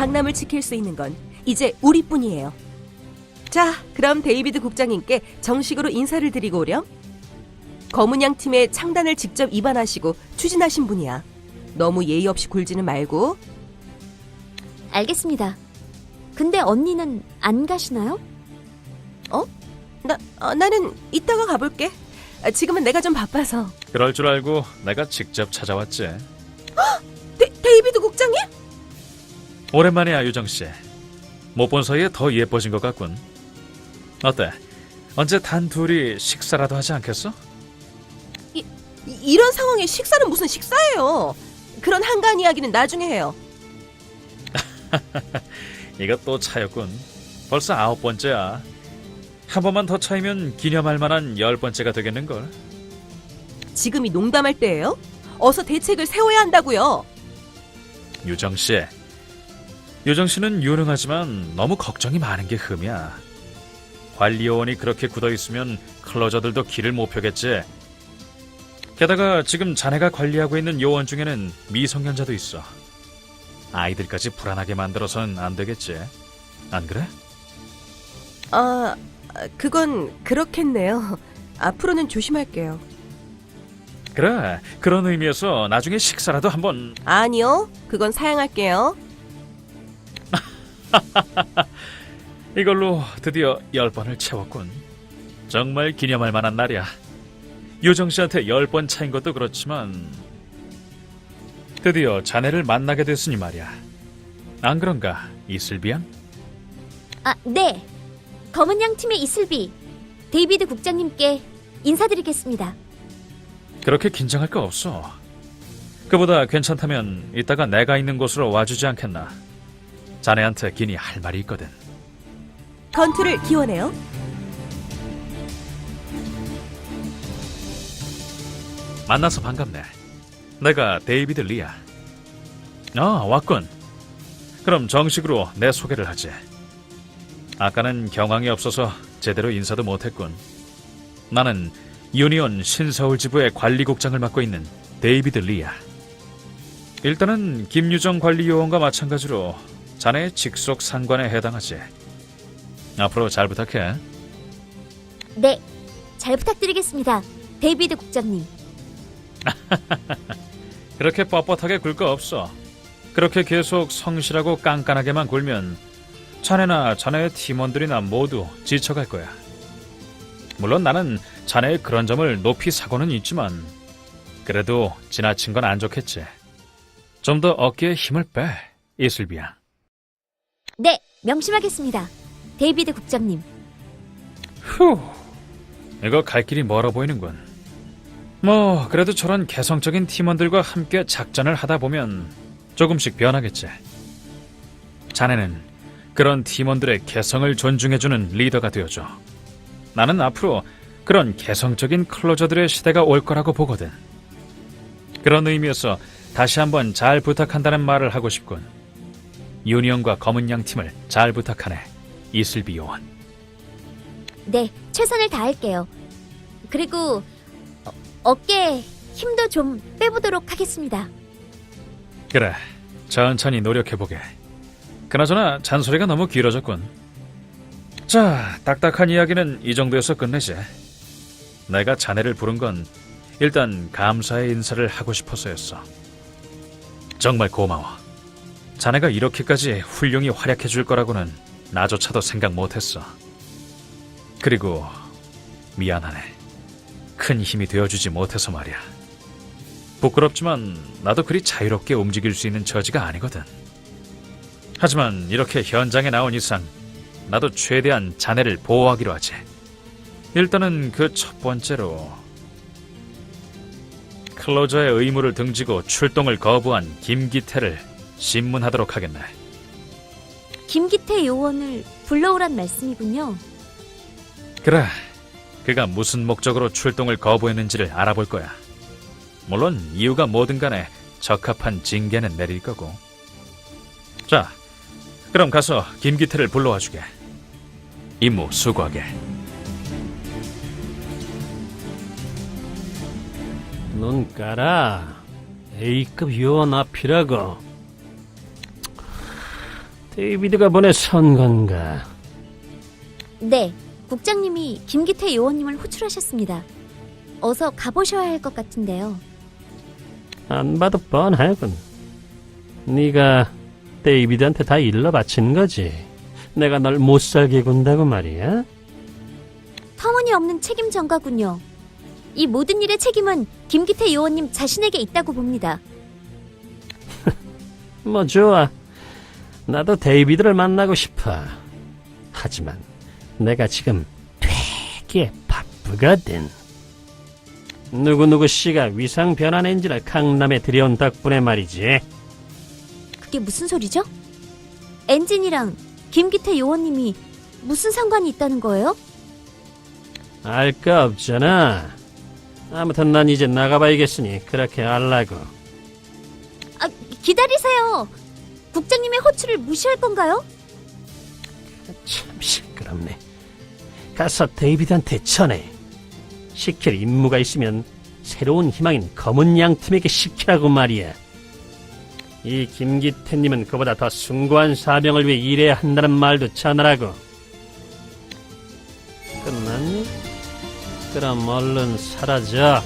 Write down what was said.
강남을 지킬 수 있는 건 이제 우리뿐이에요. 자, 그럼 데이비드 국장님께 정식으로 인사를 드리고 오렴. 검은 양 팀의 창단을 직접 입안하시고 추진하신 분이야. 너무 예의 없이 굴지는 말고 알겠습니다. 근데 언니는 안 가시나요? 나 어, 나는 이따가 가볼게. 아, 지금은 내가 좀 바빠서. 그럴 줄 알고 내가 직접 찾아왔지. 데, 데이비드 국장님? 오랜만이야 유정 씨. 못 본 사이에 더 예뻐진 것 같군. 어때? 언제 단 둘이 식사라도 하지 않겠어? 이, 이런 상황에 식사는 무슨 식사예요? 그런 한가한 이야기는 나중에 해요. 이거 또 차였군. 벌써 아홉 번째야. 한 번만 더 차이면 기념할 만한 열 번째가 되겠는걸. 지금이 농담할 때예요? 어서 대책을 세워야 한다고요. 유정 씨. 유정 씨는 유능하지만 너무 걱정이 많은 게 흠이야. 관리 요원이 그렇게 굳어 있으면 클로저들도 길을 못 펴겠지. 게다가 지금 자네가 관리하고 있는 요원 중에는 미성년자도 있어. 아이들까지 불안하게 만들어서는 안 되겠지. 안 그래? 아, 그건 그렇겠네요. 앞으로는 조심할게요. 그래. 그런 의미에서 나중에 식사라도 한번 아니요, 그건 사양할게요. 이걸로 드디어 열 번을 채웠군. 정말 기념할 만한 날이야. 유정 씨한테 열 번 차인 것도 그렇지만 드디어 자네를 만나게 됐으니 말이야. 안 그런가, 이슬비양? 아, 네. 검은 양 팀의 이슬비, 데이비드 국장님께 인사드리겠습니다. 그렇게 긴장할 거 없어. 그보다 괜찮다면 이따가 내가 있는 곳으로 와주지 않겠나? 자네한테 긴히 할 말이 있거든. 건투를 기원해요. 만나서 반갑네. 내가 데이비드 리야. 아, 왔군. 그럼 정식으로 내 소개를 하지. 아까는 경황이 없어서 제대로 인사도 못했군. 나는 유니온 신서울 지부의 관리국장을 맡고 있는 데이비드 리야. 일단은 김유정 관리 요원과 마찬가지로 자네의 직속 상관에 해당하지. 앞으로 잘 부탁해. 네. 잘 부탁드리겠습니다. 데이비드 국장님. 그렇게 뻣뻣하게 굴 거 없어. 그렇게 계속 성실하고 깐깐하게만 굴면 자네나 자네의 팀원들이나 모두 지쳐갈 거야. 물론 나는 자네의 그런 점을 높이 사고는 있지만 그래도 지나친 건 안 좋겠지. 좀 더 어깨에 힘을 빼, 이슬비야. 네, 명심하겠습니다. 데이비드 국장님. 후, 이거 갈 길이 멀어 보이는군. 뭐 그래도 저런 개성적인 팀원들과 함께 작전을 하다 보면 조금씩 변하겠지. 자네는 그런 팀원들의 개성을 존중해주는 리더가 되어줘. 나는 앞으로 그런 개성적인 클로저들의 시대가 올 거라고 보거든. 그런 의미에서 다시 한번 잘 부탁한다는 말을 하고 싶군. 유니언과 검은 양 팀을 잘 부탁하네. 이슬비 요원. 네, 최선을 다할게요. 그리고 어, 어깨에 힘도 좀 빼보도록 하겠습니다. 그래, 천천히 노력해보게. 그나저나 잔소리가 너무 길어졌군. 자, 딱딱한 이야기는 이 정도에서 끝내지. 내가 자네를 부른 건 일단 감사의 인사를 하고 싶어서였어. 정말 고마워. 자네가 이렇게까지 훌륭히 활약해 줄 거라고는 나조차도 생각 못했어. 그리고 미안하네. 큰 힘이 되어주지 못해서 말이야. 부끄럽지만 나도 그리 자유롭게 움직일 수 있는 처지가 아니거든. 하지만 이렇게 현장에 나온 이상 나도 최대한 자네를 보호하기로 하지. 일단은 그 첫 번째로 클로저의 의무를 등지고 출동을 거부한 김기태를 신문하도록 하겠네. 김기태 요원을 불러오란 말씀이군요. 그래, 그가 무슨 목적으로 출동을 거부했는지를 알아볼 거야. 물론 이유가 뭐든 간에 적합한 징계는 내릴 거고. 자, 그럼 가서 김기태를 불러와 주게. 임무 수고하게. 눈 깔아. A급 요원 앞이라고. 데이비드가 보내선 건가? 네, 국장님이 김기태 요원님을 호출하셨습니다. 어서 가보셔야 할 것 같은데요. 안 봐도 뻔하군. 네가 데이비드한테 다 일러 바친 거지. 내가 널 못 살게 군다고 말이야. 터무니없는 책임 전가군요. 이 모든 일의 책임은 김기태 요원님 자신에게 있다고 봅니다. 뭐 좋아. 나도 데이비드를 만나고 싶어. 하지만 내가 지금 되게 바쁘거든. 누구누구 씨가 위상 변환 엔진을 강남에 들여온 덕분에 말이지. 그게 무슨 소리죠? 엔진이랑 김기태 요원님이 무슨 상관이 있다는 거예요? 알 거 없잖아. 아무튼 난 이제 나가봐야겠으니 그렇게 알라고. 아, 기다리세요. 국장님의 호출을 무시할 건가요? 참 시끄럽네. 가서 데이비드한테 전해. 시킬 임무가 있으면 새로운 희망인 검은 양 팀에게 시키라고 말이야. 이 김기태님은 그보다 더 숭고한 사명을 위해 일해야 한다는 말도 전하라고. 끝났니? 그럼 얼른 사라져.